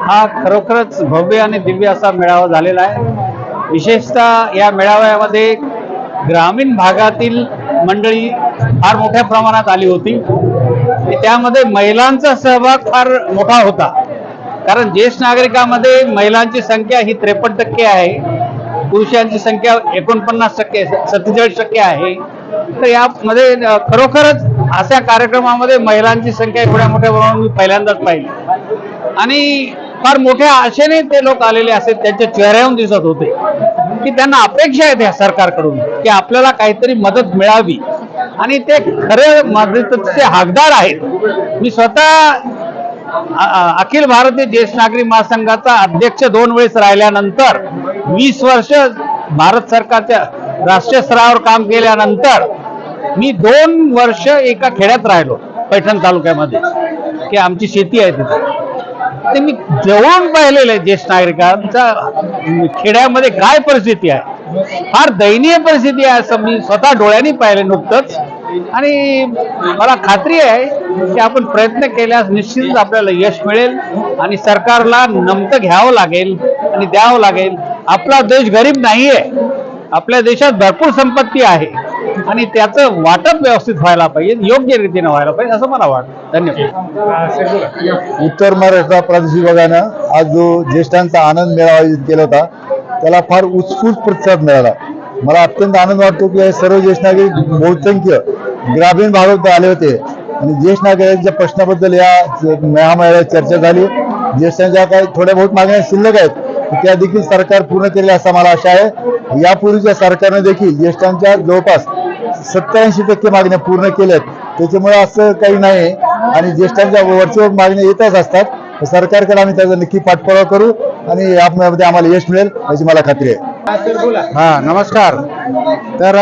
हा खरोखरच भव्य आणि दिव्य असा मेळावा झालेला आहे. विशेषतः या मेळाव्यामध्ये ग्रामीण भागातील मंडळी फार मोठ्या प्रमाणात आली होती. आणि त्यामध्ये महिलांचा सहभाग फार मोठा होता. कारण ज्येष्ठ नागरिकांमध्ये महिलांची संख्या ही त्रेपन्न टक्के आहे. पुरुषांची संख्या एकोणपन्नास टक्के सत्तेचाळीस टक्के आहे. तर यामध्ये खरोखरच अशा कार्यक्रमामध्ये महिलांची संख्या एवढ्या मोठ्या प्रमाणात मी पहिल्यांदाच पाहिली. आणि फार मोठ्या आशेने ते लोक आलेले असे त्यांच्या चेहऱ्याहून दिसत होते. की त्यांना अपेक्षा आहेत या सरकारकडून की आपल्याला काहीतरी मदत मिळावी. आणि ते खरे मदतीचे हकदार आहेत. मी स्वतः अखिल भारतीय ज्येष्ठ नागरिक महासंघाचा अध्यक्ष दोन वेळेस राहिल्यानंतर वीस वर्ष भारत सरकारच्या राष्ट्रीय स्तरावर काम केल्यानंतर मी दोन वर्ष एका खेड्यात राहिलो पैठण तालुक्यामध्ये की आमची शेती आहे तिथे. ते मी जवळून पाहिलेलं आहे ज्येष्ठ नागरिकांचा खेड्यामध्ये काय परिस्थिती आहे? फार दयनीय परिस्थिती आहे असं मी स्वतः डोळ्यांनी पाहिले नुकतंच. आणि मला खात्री आहे की आपण प्रयत्न केल्यास निश्चितच आपल्याला यश मिळेल आणि सरकारला नमतं घ्यावं लागेल आणि द्यावं लागेल. आपला देश गरीब नाही आहे आपल्या देशात भरपूर संपत्ती आहे. आणि त्याचं वाटप व्यवस्थित व्हायला पाहिजे योग्य रीतीने व्हायला पाहिजे असं मला वाटतं. धन्यवाद. उत्तर महाराष्ट्र प्रादेशिक विभागानं आज जो ज्येष्ठांचा आनंद मेळावा आयोजित केला होता त्याला फार उत्स्फूर्त प्रतिसाद मिळाला. मला अत्यंत आनंद वाटतो की सर्व ज्येष्ठ नागरिक बहुसंख्य ग्रामीण भागात आले होते. आणि ज्येष्ठ नागरिकांच्या प्रश्नाबद्दल या मेळामेळ्यात चर्चा झाली. ज्येष्ठांच्या काही थोड्या बहुत मागण्या शिल्लक आहेत त्या देखील सरकार पूर्ण केले असा मला आशा आहे. यापूर्वीच्या सरकारने देखील ज्येष्ठांच्या जवळपास सत्याऐंशी टक्के मागण्या पूर्ण केल्यात. त्याच्यामुळे असं काही नाही. आणि ज्येष्ठांच्या वरच्या मागण्या येतच असतात. सरकारकडे आम्ही त्याचा नक्की पाठपुरावा करू आणि यामध्ये आम्हाला यश मिळेल याची मला खात्री आहे. हा नमस्कार. तर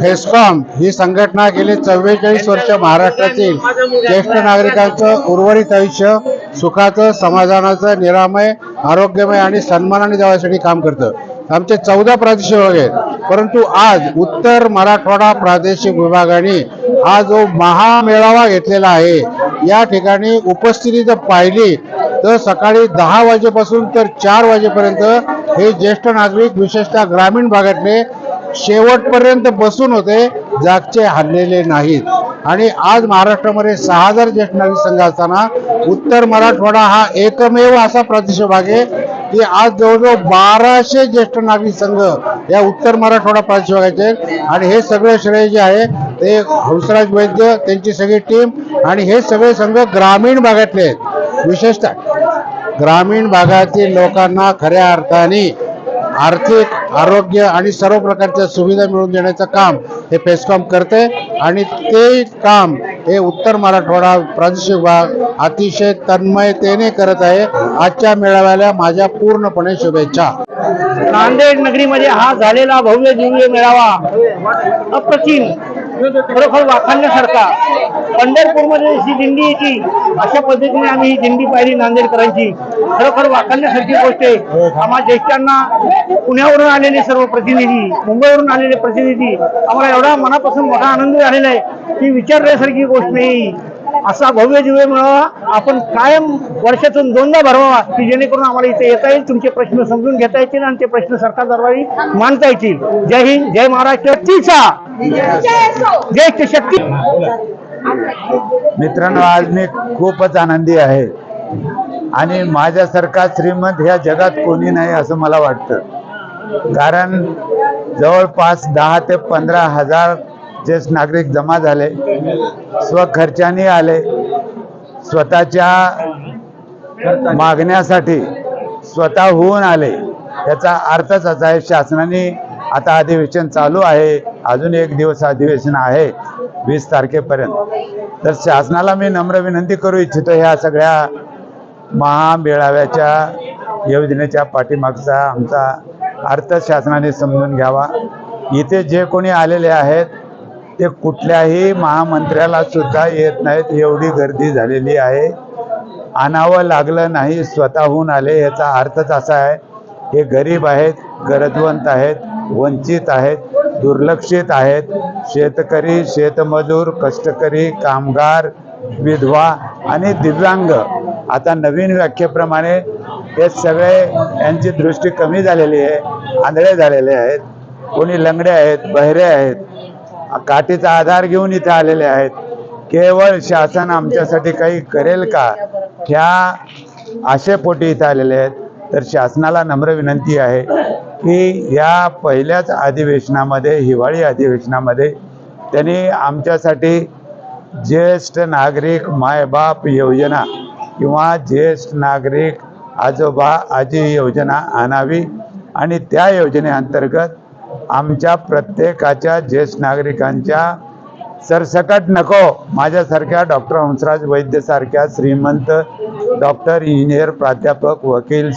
फेस्कॉम ही संघटना गेली चव्वेचाळीस वर्ष महाराष्ट्रातील ज्येष्ठ नागरिकांचं उर्वरित आयुष्य सुखाचं समाधानाचं निरामय आरोग्यमय आणि सन्मानाने देण्यासाठी काम करतं. आमचे चौदा प्रादेशिक विभाग आहेत. परंतु आज उत्तर मराठवाडा प्रादेशिक विभागाने हा जो महामेळावा घेतलेला आहे या ठिकाणी उपस्थिती जर पाहिली तर सकाळी दहा वाजेपासून तर चार वाजेपर्यंत हे ज्येष्ठ नागरिक विशेषतः ग्रामीण भागातले शेवटपर्यंत बसून होते जागचे हल्लेले नाहीत. आणि आज महाराष्ट्रामध्ये सहा हजार ज्येष्ठ नागरिक संघ असताना उत्तर मराठवाडा हा एकमेव असा प्रादेशिक भाग आहे की आज जवळजवळ बाराशे ज्येष्ठ नागरिक संघ या उत्तर मराठवाडा प्रादेशिक आहेत. आणि हे सगळे श्रेय जे आहे ते हंसराज वैद्य त्यांची सगळी टीम आणि हे सगळे संघ ग्रामीण भागातले आहेत विशेषतः ग्रामीण भागातील लोकांना खऱ्या अर्थाने आर्थिक आरोग्य आणि सर्व प्रकारच्या सुविधा मिळवून देण्याचं काम हे पेस्कॉम करते आणि ते काम हे उत्तर मराठवाडा प्रादेशिक विभाग अतिशय तन्मयतेने करत आहे. आजच्या मेळाव्याला माझ्या पूर्णपणे शुभेच्छा. नांदेड नगरीमध्ये हा झालेला भव्य दिव्य मेळावा अप्रतिम खरोखर वाखाणण्यासारखा पंढरपूरमध्ये जशी दिंडी येते अशा पद्धतीने आम्ही ही दिंडी पाहिली नांदेडकरांची. खरोखर वाखाणण्यासारखी गोष्ट आहे. आम्हा ज्येष्ठांना पुण्यावरून आलेले सर्व प्रतिनिधी मुंबईवरून आलेले प्रतिनिधी आम्हाला एवढा मनापासून मोठा आनंद झालेला आहे. की विचारण्यासारखी गोष्ट नाही. असा भव्य दिव्य मिळावा आपण कायम वर्षातून दोनदा भरवावा की जेणेकरून आम्हाला इथे येता येईल तुमचे प्रश्न समजून घेता येतील आणि ते प्रश्न सरकार दरबारी मांडता येतील. जय हिंद जय महाराष्ट्र शक्तीचा जय शक्ती! मित्रांनो आज मी खूपच आनंदी आहे. आणि माझ्यासारखा श्रीमंत ह्या जगात कोणी नाही असं मला वाटतं. कारण जवळपास दहा ते पंधरा हजार ज्येष्ठ नागरिक जमा झाले स्वखर्चाने आले स्वतःच्या मागण्यासाठी स्वतःहून आले याचा अर्थच असा आहे शासनाने आता अधिवेशन चालू आहे. अजून एक दिवस अधिवेशन आहे वीस तारखेपर्यंत. तर शासनाला मी नम्र विनंती करू इच्छितो ह्या सगळ्या महामेळाव्याच्या योजनेच्या पाठीमागचा आमचा अर्थ शासनाने समजून घ्यावा. इथे जे कोणी आलेले आहेत ते कुठल्याही महामंत्र्याला सुद्धा येत नाहीत एवढी गर्दी झालेली आहे. आणावं लागलं नाही स्वतःहून आले याचा अर्थच असा आहे हे गरीब आहेत गरजवंत आहेत वंचित आहेत दुर्लक्षित आहेत. शेतकरी शेतमजूर कष्टकरी कामगार विधवा आणि दिव्यांग. आता नवीन व्याख्येप्रमाणे हे सगळे यांची दृष्टी कमी झालेली आहे आंधळे झालेले आहेत. कोणी लंगडे आहेत बहिरे आहेत काठीचा आधार घेऊन इथे आलेले आहेत. केवळ शासन आमच्यासाठी काही करेल का? ह्या आशेपोटी इथे आलेले आहेत. तर शासनाला नम्र विनंती आहे की या पहिल्याच अधिवेशनामध्ये हिवाळी अधिवेशनामध्ये त्यांनी आमच्यासाठी ज्येष्ठ नागरिक मायबाप योजना किंवा ज्येष्ठ नागरिक आजोबा आजी योजना आणावी आणि त्या योजनेअंतर्गत आमच्या प्रत्येकाच्या ज्येष्ठ नागरिकांच्या सरसकट नको. माझ्यासारख्या डॉक्टर हंसराज वैद्यसारख्या श्रीमंत डॉक्टर इंजिनियर प्राध्यापक वकील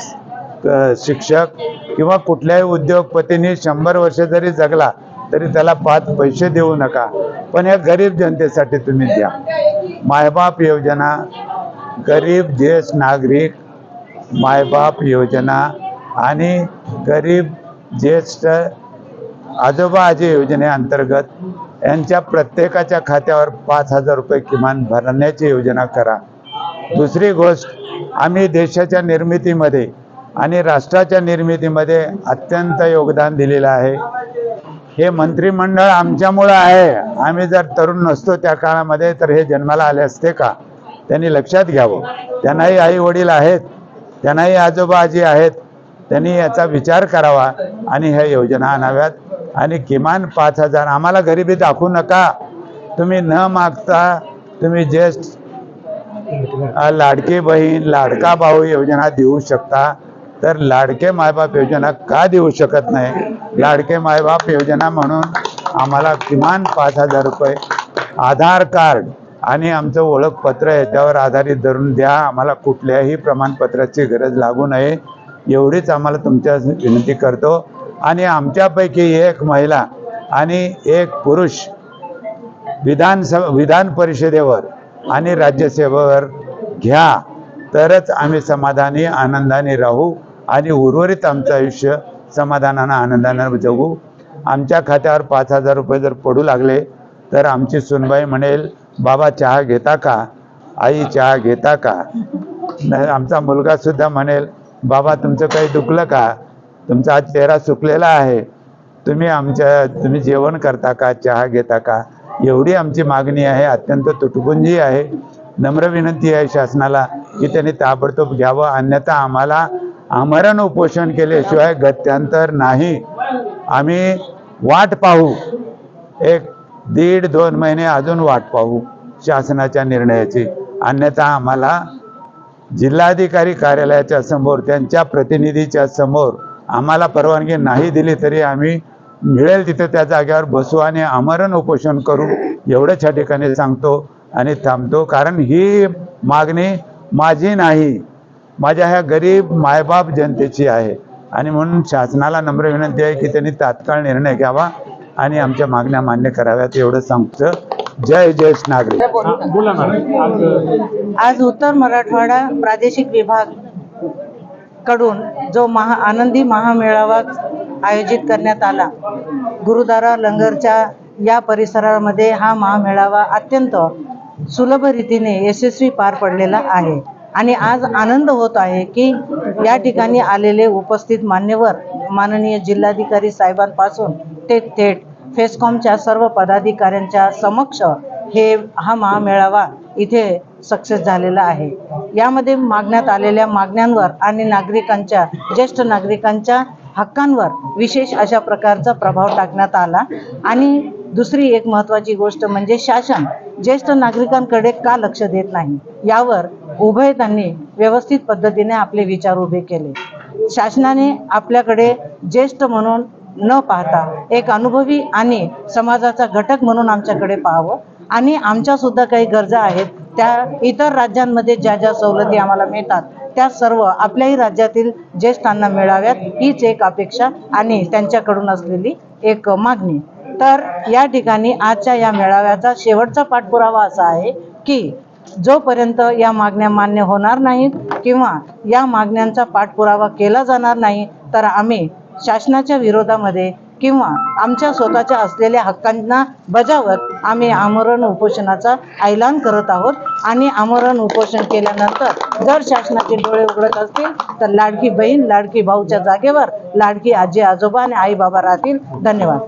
शिक्षक किंवा कुठल्याही उद्योगपतींनी शंभर वर्ष जरी जगला तरी त्याला पाच पैसे देऊ नका. पण या गरीब जनतेसाठी तुम्ही द्या. मायबाप योजना गरीब ज्येष्ठ नागरिक मायबाप योजना आणि गरीब ज्येष्ठ आजोबा आजी योजनेअंतर्गत यांच्या प्रत्येकाच्या खात्यावर पाच हजार रुपये किमान भरण्याची योजना करा. दुसरी गोष्ट आम्ही देशाच्या निर्मितीमध्ये आणि राष्ट्राच्या निर्मितीमध्ये अत्यंत योगदान दिलेलं आहे. हे मंत्रिमंडळ आमच्यामुळं आहे. आम्ही जर तरुण नसतो त्या काळामध्ये तर हे जन्माला आले असते का? त्यांनी लक्षात घ्यावं. त्यांनाही आई वडील आहेत. त्यांनाही आजोबा आजी आहेत. त्यांनी याचा विचार करावा आणि ह्या योजना आणाव्यात. आणि किमान पाच हजार. आम्हाला गरिबी दाखवू नका. तुम्ही न मागता तुम्ही जस्ट लाडकी बहीण लाडका भाऊ योजना देऊ शकता. तर लाडके मायबाप योजना का देऊ शकत नाही? लाडके मायबाप योजना म्हणून आम्हाला किमान पाच हजार रुपये आधार कार्ड आणि आमचं ओळखपत्र याच्यावर आधारित धरून द्या. आम्हाला कुठल्याही प्रमाणपत्राची गरज लागू नये. एवढीच आम्हाला तुमच्या विनंती करतो. आणि आमच्यापैकी एक महिला आणि एक पुरुष विधानसभा विधान परिषदेवर आणि राज्यसभेवर घ्या तरच आम्ही समाधानी आनंदाने राहू आणि उर्वरित आमचं आयुष्य समाधानानं आनंदानं जगू. आमच्या खात्यावर पाच हजार रुपये जर पडू लागले तर आमची सुनबाई म्हणेल बाबा चहा घेता का? आई चहा घेता का? न- आमचा मुलगा सुद्धा म्हणेल बाबा तुमचं काही दुखलं का? तुमचा चेहरा सुकलेला आहे. तुम्ही आमच्या तुम्ही जेवण करता का चहा घेता का? एवढी आमची मागणी आहे अत्यंत तुटपुंजी आहे. नम्र विनंती आहे शासनाला की त्यांनी ताबडतोब घ्यावं अन्यथा आम्हाला आमरण उपोषण केल्याशिवाय गत्यांतर नाही. आम्ही वाट पाहू. एक दीड दोन महिने अजून वाट पाहू शासनाच्या निर्णयाची. अन्यथा आम्हाला जिल्हाधिकारी कार्यालयाच्या समोर त्यांच्या प्रतिनिधीच्या समोर आम्हाला परवानगी नाही दिली तरी आम्ही मिळेल तिथे त्या जागेवर बसू आणि आमरण उपोषण करू एवढंच या ठिकाणी सांगतो आणि थांबतो. कारण ही मागणी माझी नाही. माझ्या ह्या गरीब मायबाप जनतेची आहे. आणि म्हणून शासनाला नम्र विनंती आहे की त्यांनी तात्काळ निर्णय घ्यावा आणि आमच्या मागण्या मान्य कराव्यात एवढं सांगतो. जय ज्येष्ठ नागरिक. आज उत्तर मराठवाडा प्रादेशिक विभाग कडून जो महा आनंदी महामेळावा आयोजित करण्यात आला. गुरुद्वारा लंगरच्या या परिसरामध्ये हा महामेळावा अत्यंत सुलभ रीतीने यशस्वी पार पडलेला आहे. आणि आज आनंद होत आहे की या ठिकाणी आलेले उपस्थित मान्यवर माननीय जिल्हाधिकारी साहेबांपासून ते थेट फेसकॉमच्या सर्व पदाधिकाऱ्यांच्या समक्ष हे हा महामेळावा इथे सक्सेस झालेला आहे. यामध्ये मागण्यात आलेल्या मागण्यांवर आणि नागरिकांच्या ज्येष्ठ नागरिकांच्या हक्कांवर विशेष अशा प्रकारचा प्रभाव टाकण्यात आला. आणि दुसरी एक महत्त्वाची गोष्ट म्हणजे शासन. ज्येष्ठ नागरिकांकडे का लक्ष देत नाही? यावर उभयतांनी व्यवस्थित पद्धतीने आपले विचार उभे केले. शासनाने आपल्याकडे ज्येष्ठ म्हणून न पाहता एक अनुभवी आणि समाजाचा घटक म्हणून आमच्याकडे पाहावं. आणि आमच्या सुद्धा काही गरजा आहेत त्या इतर राज्यांमध्ये ज्या ज्या सवलती आम्हाला मिळतात त्या सर्व आपल्याही राज्यातील ज्येष्ठांना मिळाव्यात हीच एक अपेक्षा आणि त्यांच्याकडून असलेली एक मागणी. तर या ठिकाणी आजच्या या मेळाव्याचा शेवटचा पाठपुरावा असा आहे की जोपर्यंत या मागण्या मान्य होणार नाहीत किंवा या मागण्यांचा पाठपुरावा केला जाणार नाही तर आम्ही शासनाच्या विरोधामध्ये किंवा आमच्या स्वतःच्या असलेल्या हक्कांना बजावत आम्ही आमरण उपोषणाचा ऐलान करत आहोत. आणि आमरण उपोषण केल्यानंतर जर शासनाचे डोळे उघडत असतील तर लाडकी बहीण लाडकी भाऊच्या जागेवर लाडकी आजी आजोबा आणि आई बाबा राहतील. धन्यवाद.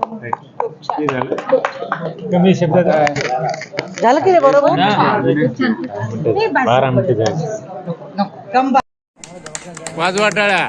कमी शब्दात झालं की रे बरोबर? वाजवा टाळ्या.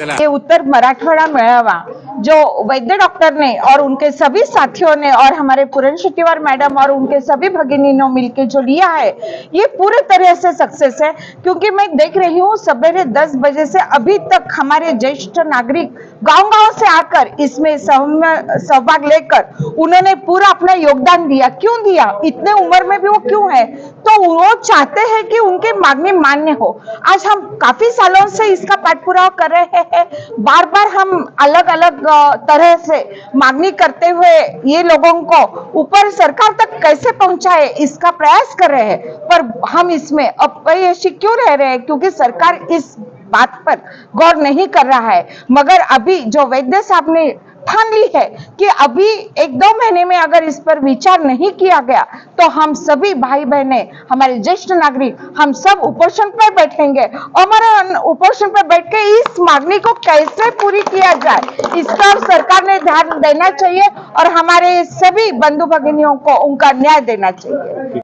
हे उत्तर मराठवाड़ा मेळावा. जो वैद्य डॉक्टर ने और उनके सभी साथियों ने और हमारे पूरन शेट्टीवार मैडम और उनके सभी भगिनीनों मिलके जो लिया है, ये पूरे तरह से सक्सेस है। क्योंकि मैं देख रही हूँ, सवेरे दस बजे से अभी तक हमारे ज्येष्ठ नागरिक गाँव गाँव से आकर इसमें सहभाग लेकर उन्होंने पूरा अपना योगदान दिया। क्यों दिया? इतने उम्र में भी वो क्यों है? तो वो चाहते हैं कि उनकी मांगनी मान्य हो। आज हम काफ़ी सालों से इसका पाठपुरावा कर रहे हैं। बार बार हम अलग अलग तरह से मांगनी करते हुए ये लोगों को ऊपर सरकार तक कैसे पहुँचाए, इसका प्रयास कर रहे हैं। पर हम इसमें अपयशी क्यों रह रहे हैं? क्योंकि सरकार इस बात पर गौर नहीं कर रहा है। मगर अभी जो वैद्य साहब ने ठान ली है कि अभी एक दो महीने में अगर इस पर विचार नहीं किया गया तो हम सभी भाई बहने हमारे ज्येष्ठ नागरिक, हम सब उपोषण पर बैठेंगे। और हमारा उपोषण पर बैठ के इस मांगनी को कैसे पूरी किया जाए, इस पर सरकार ने ध्यान देना चाहिए और हमारे सभी बंधु भगिनियों को उनका न्याय देना चाहिए।